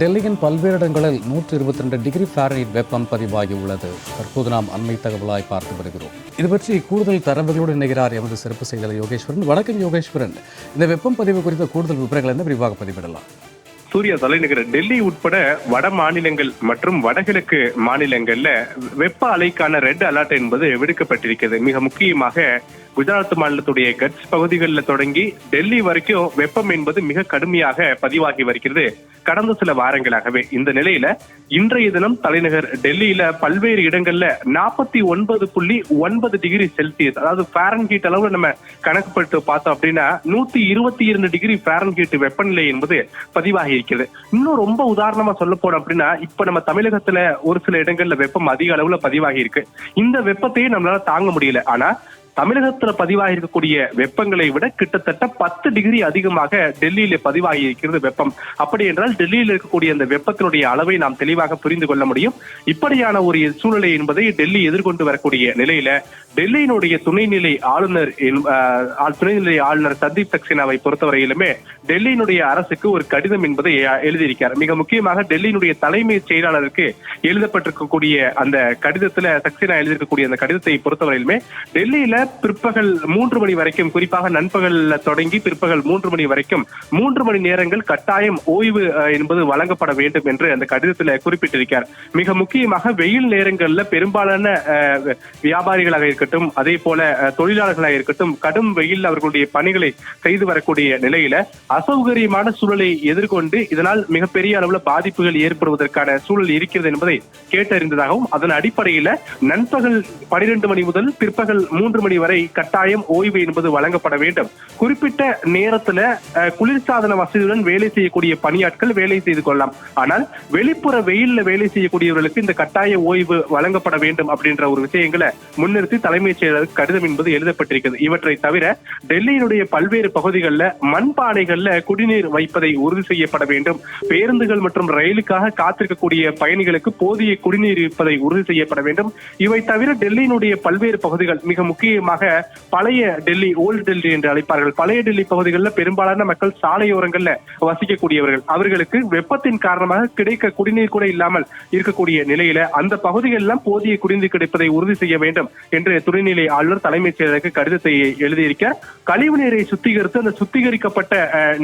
டெல்லியின் பல்வேறு இடங்களில் நூற்றி இருபத்தி ரெண்டு டிகிரி ஃபாரனைட் வெப்பம் பதிவாகியுள்ளது. தற்போது நாம் அண்மை தகவலாய் பார்த்து வருகிறோம். இது பற்றி கூடுதல் தரவுகளோடு இணைகிறார் எமது சிறப்பு செய்தியாளர் யோகேஸ்வரன். வணக்கம் யோகேஸ்வரன். இந்த வெப்பம் பதிவு குறித்த கூடுதல் விவரங்கள் என்ன? விரிவாக பதிவிடலாம். சூர்யா தலைநகர் டெல்லி உட்பட வட மாநிலங்கள் மற்றும் வடகிழக்கு மாநிலங்கள்ல வெப்ப அலைக்கான ரெட் அலர்ட் என்பது விடுக்கப்பட்டிருக்கிறது. மிக முக்கியமாக குஜராத் மாநிலத்துடைய கட்ச் பகுதிகளில் தொடங்கி டெல்லி வரைக்கும் வெப்பம் என்பது மிக கடுமையாக பதிவாகி வருகிறது கடந்த சில வாரங்களாகவே. இந்த நிலையில இன்றைய தினம் தலைநகர் டெல்லியில பல்வேறு இடங்கள்ல நாற்பத்தி ஒன்பது புள்ளி ஒன்பது டிகிரி செல்சியஸ் அதாவது ஃபேரன்ஹீட் அளவுல நம்ம கணக்குப்பட்டு பார்த்தோம் அப்படின்னா நூத்தி இருபத்தி இரண்டு டிகிரி ஃபேரன்ஹீட் வெப்பநிலை என்பது பதிவாகி இருக்கிறது. இன்னும் ரொம்ப உதாரணமா சொல்ல போனோம் அப்படின்னா இப்ப நம்ம தமிழகத்துல ஒரு சில இடங்கள்ல வெப்பம் அதிக அளவுல பதிவாகி இருக்கு. இந்த வெப்பத்தையும் நம்மளால தாங்க முடியல. ஆனா தமிழகத்துல பதிவாகி இருக்கக்கூடிய வெப்பங்களை விட கிட்டத்தட்ட பத்து டிகிரி அதிகமாக டெல்லியில பதிவாகி இருக்கிறது வெப்பம். அப்படி என்றால் டெல்லியில் இருக்கக்கூடிய அந்த வெப்பத்தினுடைய அளவை நாம் தெளிவாக புரிந்து கொள்ள முடியும். இப்படியான ஒரு சூழ்நிலை என்பதை டெல்லி எதிர்கொண்டு வரக்கூடிய நிலையில டெல்லியினுடைய துணைநிலை ஆளுநர் ஆஹ், துணைநிலை ஆளுநர் சந்தீப் சக்சேனாவை பொறுத்தவரையிலுமே டெல்லியினுடைய அரசுக்கு ஒரு கடிதம் என்பதை எழுதியிருக்கிறார். எழுதியிருக்கார் மிக முக்கியமாக டெல்லியினுடைய தலைமை செயலாளருக்கு எழுதப்பட்டிருக்கக்கூடிய அந்த கடிதத்துல சக்சேனா எழுதியிருக்கக்கூடிய அந்த கடிதத்தை பொறுத்தவரையிலுமே டெல்லியில பிற்பகல் மூன்று மணி வரைக்கும் குறிப்பாக நண்பகல் தொடங்கி பிற்பகல் மூன்று மணி வரைக்கும் மூன்று மணி நேரங்கள் கட்டாயம் ஓய்வு என்பது வழங்கப்பட வேண்டும் என்று அந்த கடிதத்தில் குறிப்பிட்டிருக்கிறார் மிக முக்கியமாக வெயில் நேரங்கள்ல பெரும்பாலான வியாபாரிகளாக இருக்கட்டும் அதே போல தொழிலாளர்களாக இருக்கட்டும் கடும் வெயில் அவர்களுடைய பணிகளை செய்து வரக்கூடிய நிலையில அசௌகரியமான சூழலை எதிர்கொண்டு இதனால் மிகப்பெரிய அளவுல பாதிப்புகள் ஏற்படுவதற்கான சூழல் இருக்கிறது என்பதை கேட்டறிந்ததாகவும் அதன் அடிப்படையில நண்பகல் பனிரெண்டு மணி முதல் பிற்பகல் மூன்று மணி வரை கட்டாயம் ஓய்வு என்பது வழங்கப்பட வேண்டும். குறிப்பிட்ட நேரத்துல குளிர்சாதன வசதியுடன் வேலை செய்யக்கூடிய பணியாட்கள் வேலை செய்து கொள்ளலாம். ஆனால் வெளிப்புற வெயில்ல வேலை செய்யக்கூடியவர்களுக்கு இந்த கட்டாய ஓய்வு வழங்கப்பட வேண்டும் அப்படின்ற ஒரு விஷயங்களை முன்னிறுத்தி தலைமைச் செயலருக்கு கடிதம் என்பது எழுதப்பட்டிருக்கிறது. இவற்றை தவிர டெல்லியினுடைய பல்வேறு பகுதிகளில் மண்பானைகள்ல குடிநீர் வைப்பதை உறுதி செய்யப்பட வேண்டும். பேருந்துகள் மற்றும் ரயிலுக்காக காத்திருக்கக்கூடிய பயணிகளுக்கு போதிய குடிநீர் இருப்பதை உறுதி செய்யப்பட வேண்டும். இவை தவிர டெல்லியினுடைய பல்வேறு பகுதிகள் மிக முக்கியமாக காரணமாக பழைய டெல்லி ஓல்டு டெல்லி என்று அழைப்பார்கள். பழைய டெல்லி பகுதிகளில் பெரும்பாலான மக்கள் சாலையோரங்கள்ல வசிக்கக்கூடியவர்கள். அவர்களுக்கு வெப்பத்தின் காரணமாக கிடைக்க குடிநீர் கூட இல்லாமல் இருக்கக்கூடிய நிலையில அந்த பகுதிகளெல்லாம் போதிய குடிநீர் கிடைப்பதை உறுதி செய்ய வேண்டும் என்று துணைநிலை ஆளுநர் தலைமைச் செயலருக்கு கடிதத்தை எழுதியிருக்க கழிவு நீரை சுத்திகரித்து அந்த சுத்திகரிக்கப்பட்ட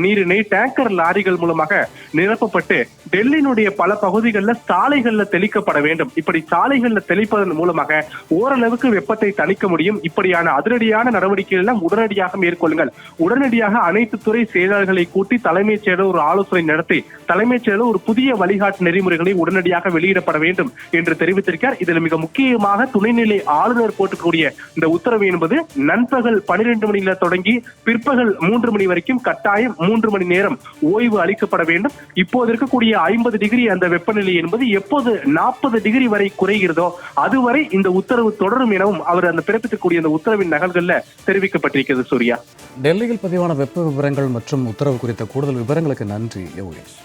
நீரினை டேங்கர் லாரிகள் மூலமாக நிரப்பப்பட்டு டெல்லியினுடைய பல பகுதிகளில் சாலைகள்ல தெளிக்கப்பட வேண்டும். இப்படி சாலைகள்ல தெளிப்பதன் மூலமாக ஓரளவுக்கு வெப்பத்தை தணிக்க முடியும். இப்படி இப்படியான அதிரடியான நடவடிக்கைகள் எல்லாம் உடனடியாக மேற்கொள்ளுங்கள். உடனடியாக அனைத்து துறை செயலாளர்களை கூட்டி தலைமைச் செயலர் ஒரு ஆலோசனை நடத்தி தலைமைச் செயலர் ஒரு புதிய வழிகாட்டு நெறிமுறைகளை உடனடியாக வெளியிடப்பட வேண்டும் என்று தெரிவித்திருக்கார் இதில் மிக முக்கியமாக துணைநிலை ஆளுநர் போட்டுக்கூடிய இந்த உத்தரவு என்பது நண்பகல் பனிரெண்டு மணியில தொடங்கி பிற்பகல் மூன்று மணி வரைக்கும் கட்டாயம் மூன்று மணி நேரம் ஓய்வு அளிக்கப்பட வேண்டும். இப்போது இருக்கக்கூடிய ஐம்பது டிகிரி அந்த வெப்பநிலை என்பது எப்போது நாற்பது டிகிரி வரை குறைகிறதோ அதுவரை இந்த உத்தரவு தொடரும் எனவும் அவர் அந்த பிறப்பித்துக்கூடிய அந்த உத்தரவின் நகல்கள்ல தெரிவிக்கப்பட்டிருக்கிறது சூர்யா. டெல்லியில் பதிவான வெப்ப விவரங்கள் மற்றும் உத்தரவு குறித்த கூடுதல் விவரங்களுக்கு நன்றி யோகேஷ்